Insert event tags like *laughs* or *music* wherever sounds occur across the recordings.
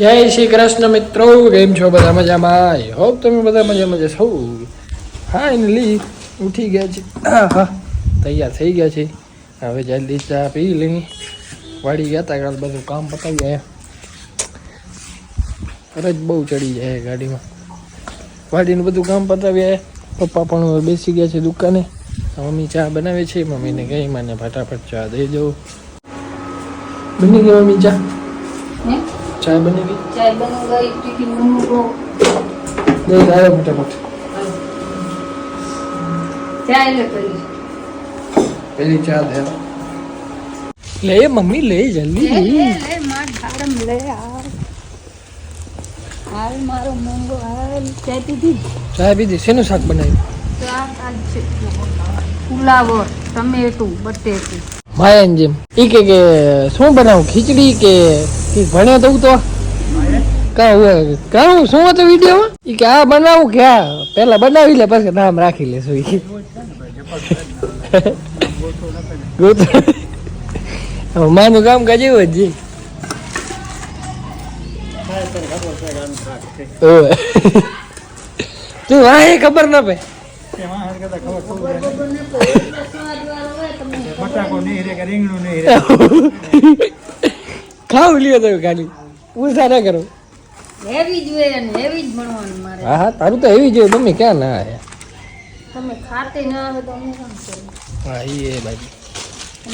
જય શ્રી કૃષ્ણ મિત્રો, કેમ છો બધા મજામાં? આઈ હોપ તમે બધા મજામાં જશો ફાઇનલી ઉઠી ગયા છે. તૈયાર થઈ ગયા છે. હવે જલ્દી ચા પી લઈ વાડી ગયા હતા કાલ બધું કામ પતાવી ગયા. ફરજ બહુ ચડી જાય ગાડીમાં. વાડીનું બધું કામ પતાવી આવ્યા પપ્પા પણ બેસી ગયા છે દુકાને. મમ્મી ચા બનાવે છે. મમ્મીને કહી, મને ફટાફટ ચા દઈ દો બની ગઈ મમ્મી ચા? હે? ચા બની ગઈ? ચાય બની को ગયો દઈ આવ્યો ફટાફટ. ચાય લે કરી પેલી ચા ले લે મમ્મી લે જલ્દી. લે લે લે લે માર ધારમ લે હાલ. મારો મોંઘો હાલ. ચાય પીધી? ચા પીધી. શેનું શાક બનાવ્યું? ચા આજ છે. પુલાવ. ટમેટું બટેટું. માયાન જેમ ઈ કે કે, શું બનાવું, ખીચડી કે ભણ્યો તો હું તો? કહું શું હતો વિડીયોમાં ઈ કે આ બનાવું કે આ? પેલા બનાવી લે, પછી નામ રાખી લેશું ઈ. ગોતો માનું કામ કાજ એવું જ. તું વાંહે ખબર ના પે નહીં રે કે રીંગણું નહીં રે *laughs* ખાવ લ્યો તમે ખાલી. ઉષા ના કરો. હેવી જોઈએ અને હેવી જ ભણવાનું મારે. હા હા તારું તો એવી જોઈએ મમ્મી ક્યાં ના આયા તમે ખાતે ના આવે તો અમે કામ કરીએ? હા એ ભાઈ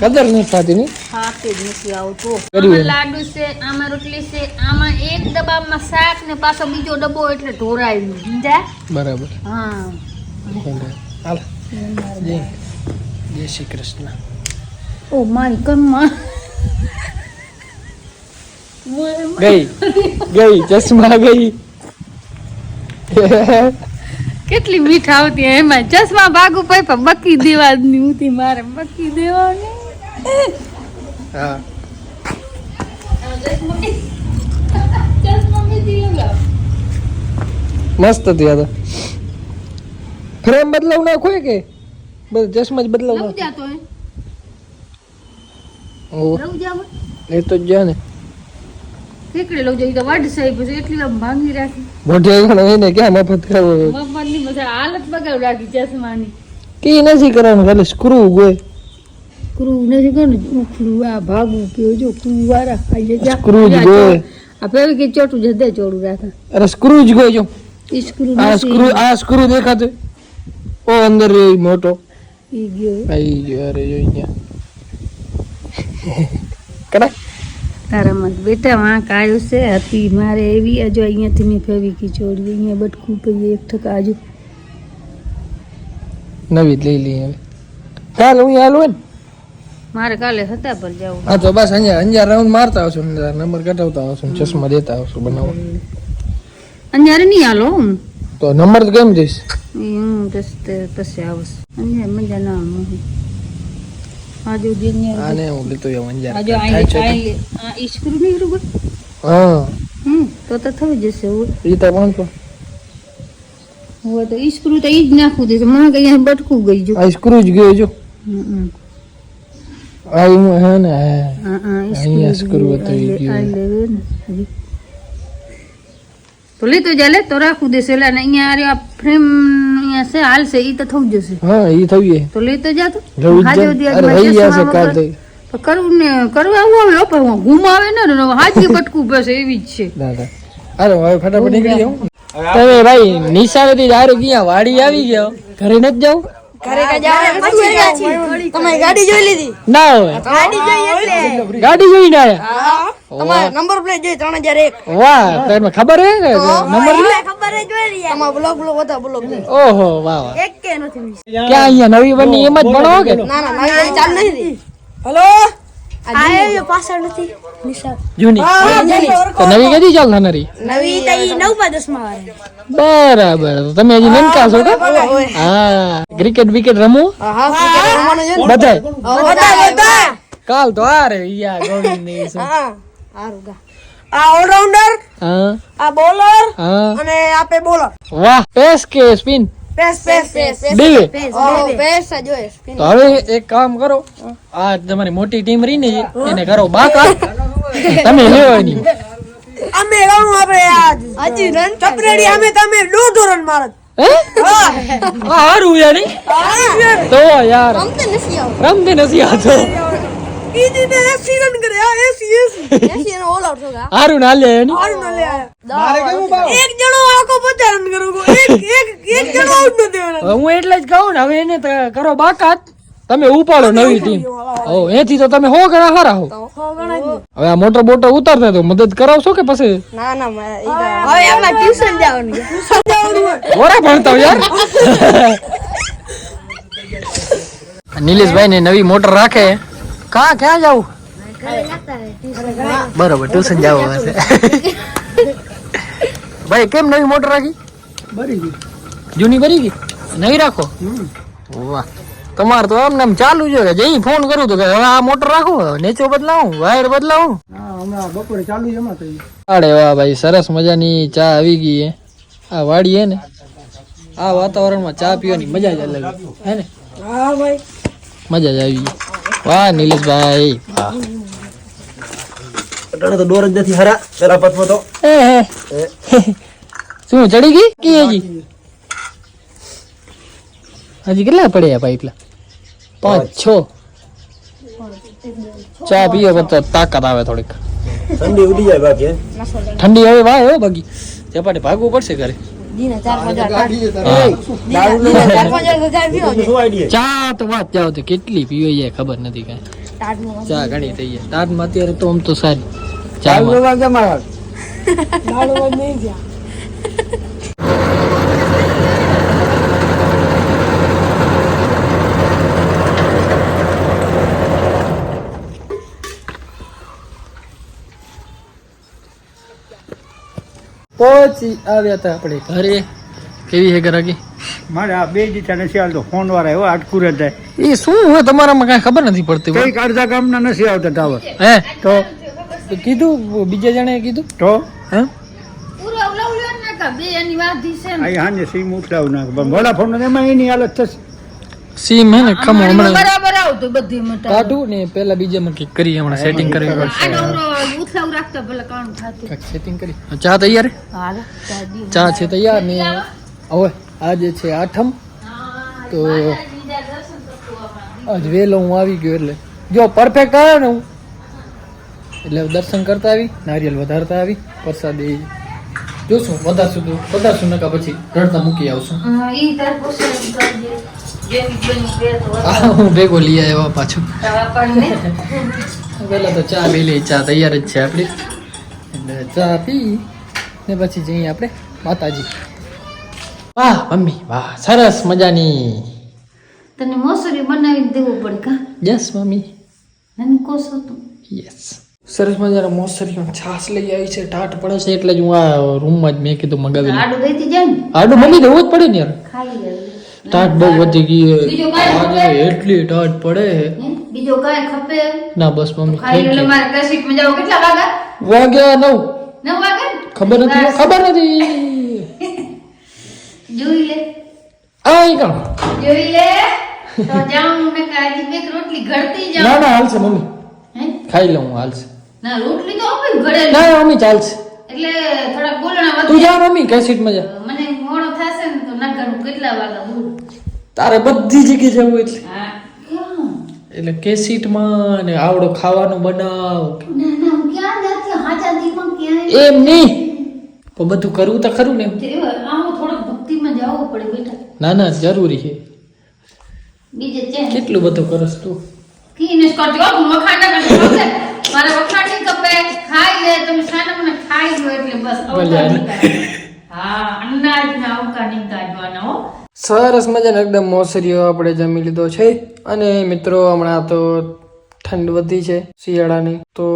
કદર નથી થતી ની? ખાતે જ નથી આવતો. કર્યું આમાં લાડુ છે આમાં રોટલી છે આમાં એક ડબ્બામાં શાક ને પાછો બીજો ડબ્બો એટલે ઢોરાયેલું સમજ્યા? બરાબર. હા. હાલ. જય જય શ્રી કૃષ્ણ. ઓ માય કમ્મા ગઈ. ગઈ ચશ્મા ગઈ. કેટલી મીઠ આવતી એમાં. ચશ્મા ભાગ ઉપર પણ બકી દેવાની ઉતી મારે બકી દેવાની. હા. મસ્ત હતી આ તો. ફ્રેમ બદલાવ નાખો કે? બસ ચશ્મા જ બદલાવ નાખો જાતો હે ઓહ, લઉં જાવ એ તો જ ને કેકડે લઉં જાય તો વાડ સાહેબ એટલી આમ ભાંગી રાખી. મોઢે ગણો એને ક્યાં મફત કરવો? મમ્માની મજા હાલત બગાડ રાખી ચશ્માની. કી નથી કરવાનું ખાલી સ્ક્રૂ ગોય ક્રૂ નથી કોણ ઉખડું આ ભાગું કે જો ક્રૂ વાળા ખાઈ જા સ્ક્રૂ જ ગોય આ પેલી કે ચોટું જદે ચોડું રાખે. અરે સ્ક્રૂ જ ગોય જો. સ્ક્રૂ આ સ્ક્રૂ આ સ્ક્રૂ દેખાતો. ઓ અંદર મોટો. ઈ ગયો. આઈ ગયો અરે જો અહીંયા. કડા તારા મત બેટા વાંક આવ્યું છે હતી મારે એવી હજુ અહીંયાથી મેં ફેવી ચોડી અહીંયા બટકું પડી એક ઠક હજુ નવી લઈ લઈ હવે. કાલ હું હાલ હોય મારે કાલે હતા પર જવું. હા તો બસ અહીંયા અંજાર રાઉન્ડ મારતા આવશું નંબર કટાવતા આવશું ચશ્મા દેતા આવશું બનાવવા. અંજારે નહીં હાલો હું. તો નંબર કેમ જઈશ? હું પછી આવશ. અંજાર મજા ના આવે આજુ દિન આને હું લેતો જાઉં અંજાર આજુ થાય છે તો. આઈ આ ઈ સ્ક્રૂ નહીં બરોબર હા હમ તો તો થઈ જશે હું એ તો વાંધો હવે તો ઈ સ્ક્રૂ તો ઈ જ નાખવું દેશે મને કઈ અહીંયા બટકું ગઈ જો આ સ્ક્રૂ જ ગયો જો હમ, હમ. આ હું હે ને હા. હા, હા, ઈ અહીંયા screw screw ગઈ. હતું ઈ આ લે- આ ગયું. લેવે ને હજી. તો લેતો જા લે તો રાખવું દેશે એટલે અને અહીંયા આ રહ્યો આ ફ્રેમ અહીંયા છે હાલશે ઈ તો થઈ જશે હા ઈ થઈ જાય તો લેતો જા તો. જ હાજો અરે રહી ગયા કાલ. તો કરું કરવું ને કરવા આવું આવે હો, હું ગુમાવે ને ને હાજી બટકું બસ એવી જ છે. દાદા અરે હવે ફટાફટ નીકળી જાઉં. તમે ભાઈ નિશાળેથી દારૂ ક્યાં? વાડી આવી ગયો. ઘરે નથી જાવ તમારી ગાડી જોઈ લીધી? ના હોય. ગાડી જોઈ એટલે. ગાડી જોઈને આયા. હા. તમારે નંબર પ્લેટ જોઈ ત્રણ હજાર એક. વાહ ખબર હે? ને નંબર ખબર જોઈ તમારા બ્લોક બ્લોક હતા બ્લોક ઓહો વાહ વાહ. એક કે નથી. ક્યાં અહીંયા નવી બની એમ જ ભણો કે? ના ના નવી ચાલુ નથી. હલો પાછળ નથી. જૂની. તો નવી કદી ચાલ થનારી નવી તો ઈ દસમા બરાબર. તો તમે હજી નનકા છો કે હા. ક્રિકેટ વિકેટ રમો? હા હા ક્રિકેટ રમવાનું છે ને? બધાય? બધા બધા. કાલ તો આ રે યા ગોવિંદની હા હારું આ ઓલરાઉન્ડર હા. આ બોલર હા. અને આપે બોલર. વાહ પેસ કે સ્પિન પેસ પેસ પેસ બે પેસ તો હવે એક કામ કરો. આ તમારી મોટી ટીમ રહી ને એને કરો બાકા. તમે લેવો અમે રમવું આપણે આજ. હજી રન ચપરેડી અમે તમે દોઢો રન મારત હારું યાર નહીં? તો યાર. રમતે નથી આવતો. રમતે નથી આવતો. ઈજી ને એસી રન કરે. આ એસી નો ઓલ આઉટ હોગા હારું ના લે હારું ના લે. મારે કેવું ભાવ? એક જણો આખો પચાસ રન કરો. એક એક એક જણો આઉટ ન દેવાના. હું એટલે જ કહું ને હવે એને કરો બાકાત. તમે ઉપાડો નવી ટીમ. હો એથી તો તમે હો ઘણા હારા હો. હવે આ મોટર બોટર ઉતારતા તો મદદ કરાવશો કે પછી? ના ના હવે આપણે ટ્યુશન જવાનું ટ્યુશન જવાનું ઓરા ભણતા યાર. *laughs* નીલેશભાઈ ને નવી મોટર રાખે. કા ક્યાં જાવું બરોબર ટ્યુશન જાવ હશે ભાઈ કેમ નવી મોટર રાખી? બરી ગઈ. જૂની ભરી ગઈ? નવી રાખો? વાહ. તમારે તો આમ ને આમ ચાલુ છે કે જઈ ફોન કરું તો કે હવે આ મોટર રાખો નેચો બદલાવું વાયર બદલાવું. હમણાં બપોરે ચાલુ છે એમાં અરે વાહ ભાઈ સરસ મજાની ચા આવી ગઈ હે. આ વાડી હે ને આ વાતાવરણમાં ચા પીવાની મજા જ અલગ હે ને? હા ભાઈ. મજા જ આવી ગઈ. વાહ નીલેશભાઈ વાહ. અટાણે તો દોર જ નથી હરા પેલા પથમાં તો. એ શું ચડી ગઈ કે હજી? હજી કેટલા પડ્યા પાઇપલા? પાંચ છ. ચા પીએ તો તાકાત આવે થોડીક. ઠંડી ઉડી જાય બાકી ઠંડી હવે વાય હો બાકી ચપાટી ભાગવું પડશે ઘરે. ચા તો વાત જાવ તો કેટલી પીવી જાય ખબર નથી કાંઈ. ચા ઘણી થઈ જાય તાજમાં અત્યારે તો આમ તો સારી ચા લેવા મારા *laughs* દાડો નહીં ગયા પહોંચી આવ્યા હતા આપણે ઘરે. કેવી હે ગરાકી મારે આ બે દીઠા નથી આવતો ફોન વાળા એવા અટકુર જાય એ શું હોય તમારામાં કાંઈ ખબર નથી પડતી હોય. કંઈક અડધા ગામના નથી આવતા ટાવર. હે? તો? કીધું બીજા જણે કીધું? તો? હે? પૂરો અવલવલ્યો ને કા બે એની વાત છે ને અહીં હાંજે સીમ ઉઠલાવું નાખ ભોલા ફોન એમાં એની હાલત થશે. સીમ હે ને હમણાં. બરાબર આવતું બધી મટા કાઢું ને પેલા બીજામાં કંઈક કરી હમણાં સેટિંગ કરવી પડશે. આનો ઓરો ઉથલાવ રાખતા ભલે કામ થાતું કંઈક સેટિંગ કરી ચા તૈયાર ચા છે તૈયાર ને હવે આજે છે આઠમ તો આજ વહેલો હું આવી ગયો એટલે. જો પરફેક્ટ આવ્યો ને હું. એટલે દર્શન કરતા આવી નારિયેલ વધારતા આવી પ્રસાદી જોશું વધારશું તો વધારશું નકા પછી રડતા મૂકી આવશું. હું ભેગો લઈ આવ્યો પાછું. પહેલા તો ચા પી લઈ ચા તૈયાર જ છે આપણી એટલે ચા પી ને પછી જઈએ આપણે માતાજી. વાહ મમ્મી વાહ સરસ મજાની. તને મોસરી બનાવી દેવું પડે કા? Yes mummy. નન કોસો તું. યસ સરસ મજાના મોસરીમાં છાશ લઈ આવી છે ટાટ પડે છે એટલે જ હું આ રૂમમાં જ મેં કીધું મગાવી આડું દેતી જાય ને? આડું મમ્મી દેવું જ પડે ને યાર. ખાઈ લે. ટાટ બહુ વધી ગઈ એટલી ટાટ પડે. બીજો કાંઈ ખપે? ના બસ મમ્મી ખાઈ એટલે. મારે કશીક જાવ કેટલા વાગ્યા? વાગ્યા નવ. નવ વાગે? ખબર નથી ખબર નથી. જોઈ લે. આઈ કામ. જોઈ લે. તો જાઉં ને કાજી બે રોટલી ઘડતી જાઉં. ના હાલશે મમ્મી. હે? ખાઈ લઉં હાલશે ના રોટલી તો આપી ઘડે ના મમ્મી ચાલશે એટલે થોડા બોલણા તું જા મમ્મી કેસીટમાં જા. મને મોડો થાશે ને તો ના કરું કેટલા વાગા બોલ તારે બધી જગ્યાએ જવું એટલે. હા. એટલે કે સીટમાં ને આવડો ખાવાનું બનાવ. ના ના ક્યાં નથી હાચા દીમાં ક્યાં એમ નહીં. પણ બધું કરવું તો ખરું ને એમ. જવું પડે બેટા. ના ના જરૂરી છે. બીજે છે કેટલું બધું કરસ તું? કીને કરજો વખાણ ના ઓકે? મારે વખાણ નહીં કપે ખાઈ લે તમે સાના મને ખાઈ લો એટલે બસ. હા અનાજના અવકા નહીં કાઢવાના હો. સરસ મજાનો એકદમ મોસરીઓ આપણે જમી લીધો છે. અને મિત્રો હમણાં તો ઠંડ વધી છે શિયાળાની તો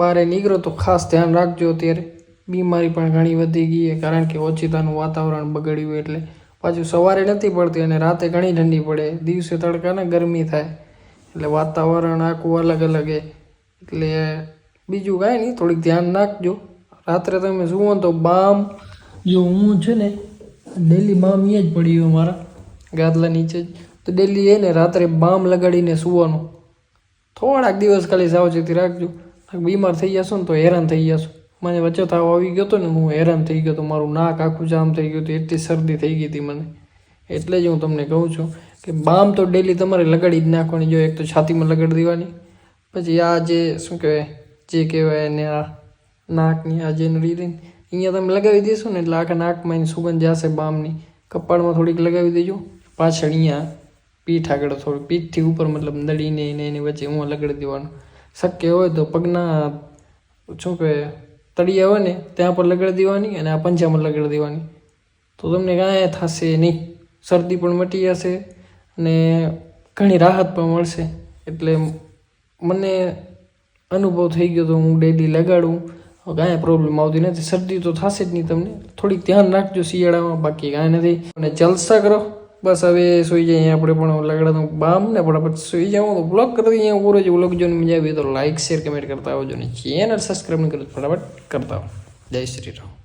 બારે નીકળો તો ખાસ ધ્યાન રાખજો અત્યારે. બીમારી પણ ઘણી વધી ગઈ છે, કારણ કે ઓચિતાનું વાતાવરણ બગડ્યું એટલે પાછું સવારે નથી પડતી અને રાતે ઘણી ઠંડી પડે, દિવસે તડકાને ગરમી થાય. એટલે વાતાવરણ આખું અલગ અલગ છે. એટલે બીજું કાંઈ નહીં, થોડીક ધ્યાન રાખજો. રાત્રે તમે જુઓ તો બામ, જો હું છે ને, ડેલી બામ એ જ પડી હોય મારા ગાદલા નીચે જ. તો ડેલી એ ને રાત્રે બામ લગાડીને સૂવાનું. થોડાક દિવસ ખાલી સાવચેતી રાખજો. બીમાર થઈ જશો ને તો હેરાન થઈ જશો. મને વચ્ચે તાવ આવી ગયો હતો ને હું હેરાન થઈ ગયો હતો મારું નાક આખું જામ થઈ ગયું હતું, એટલી શરદી થઈ ગઈ હતી મને. એટલે જ હું તમને કહું છું કે બામ તો ડેલી તમારે લગાડી જ નાખવાની, જો એક તો છાતીમાં લગાડી દેવાની. પછી આ જે, શું કહેવાય, જે કહેવાય એને આ નાકની આ જે નળી અહીંયા તમે લગાવી દેશો ને એટલે આખા નાકમાં એની સુગંધ જશે બામની. કપાળમાં થોડીક લગાવી દેજો. પાછળ અહીંયા પીઠ આગળ થોડું પીઠથી ઉપર મતલબ નળીને એને એની વચ્ચે હું લગાડી દેવાનું. શક્ય હોય તો પગના, શું કહેવાય તળિયા હોય ને ત્યાં પર લગાડી દેવાની અને આ પંજામાં લગાડી દેવાની. તો તમને કાંઈ થશે નહીં. શરદી પણ મટી જશે અને ઘણી રાહત પણ મળશે. એટલે મને અનુભવ થઈ ગયો તો હું ડેલી લગાડું. કાંઈ પ્રોબ્લેમ આવતી નથી. શરદી તો થશે જ નહીં તમને. થોડીક ધ્યાન રાખજો શિયાળામાં, બાકી કાંઈ નથી. અને જલસા કરો. બસ હવે સુઈ જઈએ આપણે પણ લગાડવાનું બામ ને પણ પછી સુઈ જાઉં તો બ્લોગ કરતી અહીંયા પૂરો જ બ્લોગ જોઈને મજા આવી તો લાઇક શેર કમેન્ટ કરતા આવજો ને ચેનલ સબસ્ક્રાઈબ નહીં કરો ફટાફટ કરતા આવો જય શ્રી રામ.